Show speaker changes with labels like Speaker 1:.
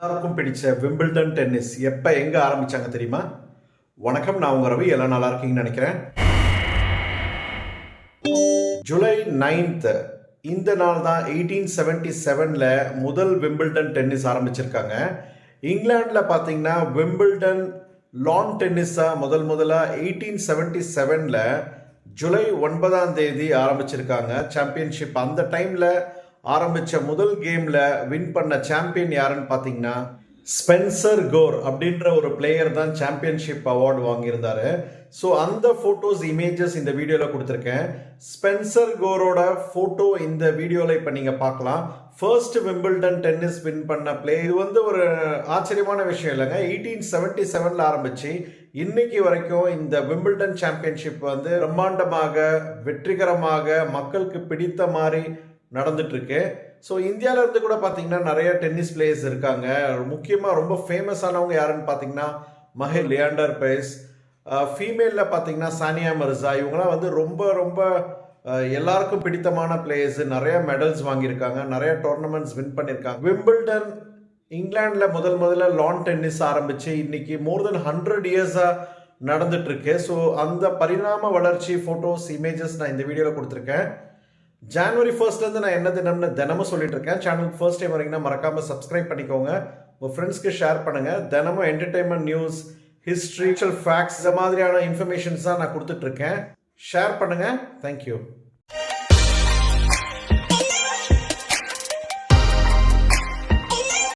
Speaker 1: எல்லாருக்கும் பிடிச்ச Wimbledon tennis. எப்போ எங்கே ஆரம்பிச்சாங்க தெரியுமா? வணக்கம் நான் உங்கள் ரவி. எல்லாம் நல்லா இருக்கீங்கன்னு நினைக்கிறேன். ஜூலை நைன்த் இந்த நாள் தான் எயிட்டீன் செவன்டி செவனில் முதல் விம்பிள்டன் டென்னிஸ் ஆரம்பிச்சிருக்காங்க. இங்கிலாண்டில் பார்த்தீங்கன்னா விம்பிள்டன் லான் டென்னிஸாக முதல் முதலாக எயிட்டீன் செவன்டி செவனில் ஜூலை ஒன்பதாம் தேதி ஆரம்பிச்சிருக்காங்க. சாம்பியன்ஷிப் அந்த டைமில் ஆரம்பித்த முதல் கேமில் வின் பண்ண சாம்பியன் யாருன்னு பார்த்தீங்கன்னா ஸ்பென்சர் கோர் அப்படின்ற ஒரு பிளேயர் தான் சாம்பியன்ஷிப் அவார்டு வாங்கியிருந்தாரு. ஸோ அந்த ஃபோட்டோஸ் இமேஜஸ் இந்த வீடியோவில் கொடுத்துருக்கேன். ஸ்பென்சர் கோரோட ஃபோட்டோ இந்த வீடியோவில் இப்போ நீங்கள் பார்க்கலாம். ஃபர்ஸ்ட் விம்பிள்டன் டென்னிஸ் வின் பண்ண பிளே இது வந்து ஒரு ஆச்சரியமான விஷயம் இல்லைங்க. எயிட்டீன் செவன்டி செவனில் ஆரம்பிச்சு இன்னைக்கு வரைக்கும் இந்த விம்பிள்டன் சாம்பியன்ஷிப் வந்து பிரம்மாண்டமாக வெற்றிகரமாக மக்களுக்கு பிடித்த மாதிரி நடந்துட்டுருக்கு. ஸோ இந்தியாவில் இருந்து கூட பார்த்தீங்கன்னா நிறைய டென்னிஸ் பிளேயர்ஸ் இருக்காங்க. முக்கியமாக ரொம்ப ஃபேமஸானவங்க யாருன்னு பார்த்தீங்கன்னா மஹே லியாண்டர் பேஸ் ஃபீமேலில் பார்த்தீங்கன்னா சானியா மிர்சா. இவங்களாம் வந்து ரொம்ப ரொம்ப எல்லாருக்கும் பிடித்தமான பிளேயர்ஸ் நிறைய மெடல்ஸ் வாங்கியிருக்காங்க. நிறைய டோர்னமெண்ட்ஸ் வின் பண்ணியிருக்காங்க. விம்பிள்டன் இங்கிலாண்டில் முதல் முதல்ல லான் டென்னிஸ் ஆரம்பித்து இன்னைக்கு மோர் தென் ஹண்ட்ரட் இயர்ஸாக நடந்துட்டுருக்கு. ஸோ அந்த பரிணாம வளர்ச்சி ஃபோட்டோஸ் இமேஜஸ் நான் இந்த வீடியோவில் கொடுத்துருக்கேன். ஜான்வரி ஃபர்ஸ்ட்லேருந்து நான் என்ன தினம்னு தினமும் சொல்லிட்டு இருக்கேன். சேனலுக்கு ஃபர்ஸ்ட் டைம் வரீங்கன்னா மறக்காம சப்ஸ்கிரைப் பண்ணிக்கோங்க. உங்கள் ஃப்ரெண்ட்ஸ்க்கு ஷேர் பண்ணுங்க. தினமும் என்டர்டைன்மெண்ட் நியூஸ் ஹிஸ்ட்ரிச்சல் ஃபேக்ட்ஸ் இந்த மாதிரியான இன்ஃபர்மேஷன்ஸ் தான் நான் கொடுத்துட்ருக்கேன் ஷேர் பண்ணுங்கள் தேங்க்யூ